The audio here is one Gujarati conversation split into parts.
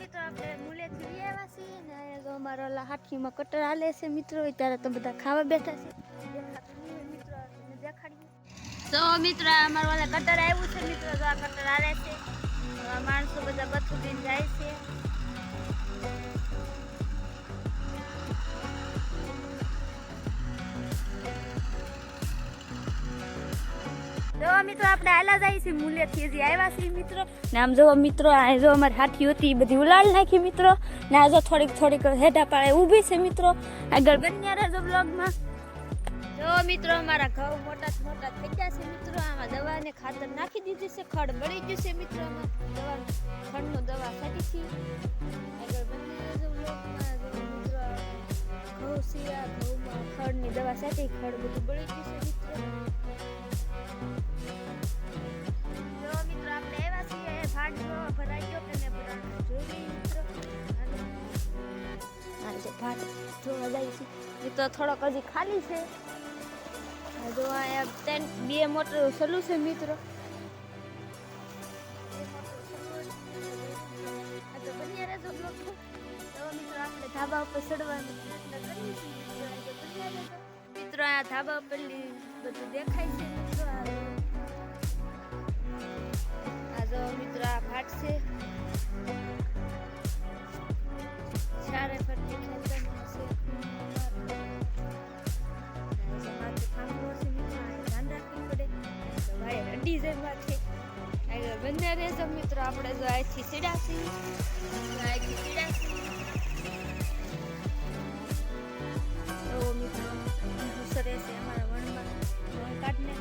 મિત્રો, આપણે મુલેથી લઈ આવ્યા છીએ ને અહીંયા અમારા ઓલા હાથીમાં કટર હાલે છે મિત્રો ત્યારે તો બધા ખાવા બેઠા છે. મિત્રો દેખાડી તો મિત્રો, અમારો ઓલા કટર આવ્યું છે મિત્રો, તો આ કટર હાલે છે. માણસો બધા બધું લઈને જાય છે. જો મિત્રો, આપણે આલા જાય છે મૂલ્યથી હજી આવ્યા છીએ મિત્રો. ને આમ જોવો મિત્રો, આ જો અમારી હાથી હતી બધી ઉલાળ નાખી મિત્રો. ને આ જો થોડીક થોડીક હેઠા પાડે ઊભી છે મિત્રો. આગળ બન્યા રહેજો બ્લોગમાં જો મિત્રો, અમારા ઘઉં મોટા મોટા થઈ ગયા છે મિત્રો. આમાં દવા ને ખાતર નાખી દીધી છે, ખડ બળી ગયું છે મિત્રો. દવા, ખડનો દવા ખાધી છે. આગળ બન્યા ઘઉં આ ઘઉંમાં ખડની દવા સાથે ખડ બધું બળી ગયું છે મિત્રો. આ ભાત જોવા જાય છે. એ તો થોડોક હજી ખાલી છે. જો અહીંયા ત્રણ, બે મોટર સલું છે મિત્રો. આપણે ધાબા ઉપર ચડવાનું મિત્રો, આ ધાબા ઉપર બધું દેખાય છે. મિત્રો આ જો. મિત્રો, આ ભાટ છે. ભાઈ રડી જાય માથે આગળ બંને રહેજો મિત્રો, આપણે જો અહીંથી સીડાસી અહીંથી સીડાસી તો મિત્રો સરસ છે અમારા વણમાં. વણ કાઢને.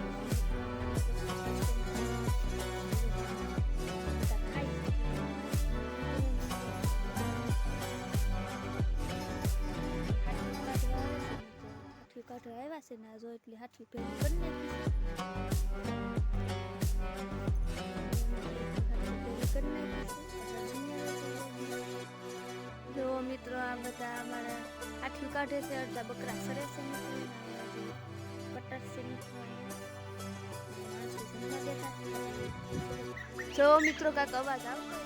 આવ્યા છે ને, આ જો એટલી હાથી પેલી કરી જો મિત્રો, આ બધા અમારા હાથી કાઢે છે, અડધા બકરા સરે છે કટર છે. જો મિત્રો, કાંક અવાજ આવતો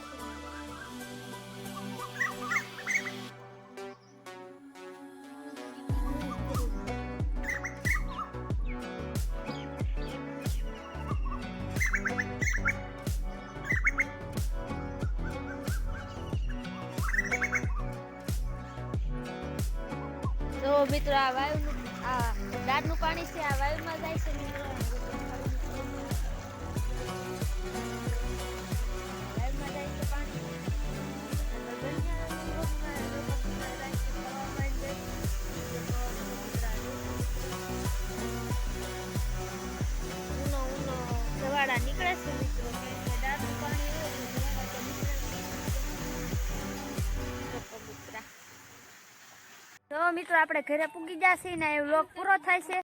મિત્રો આ વાયુનું આ દાળનું પાણી છે આ વાયુમાં જાય છે મિત્રો મિત્રો આપણે ઘરે પૂગી જશે ને એ વ્લોગ પૂરો થાય છે.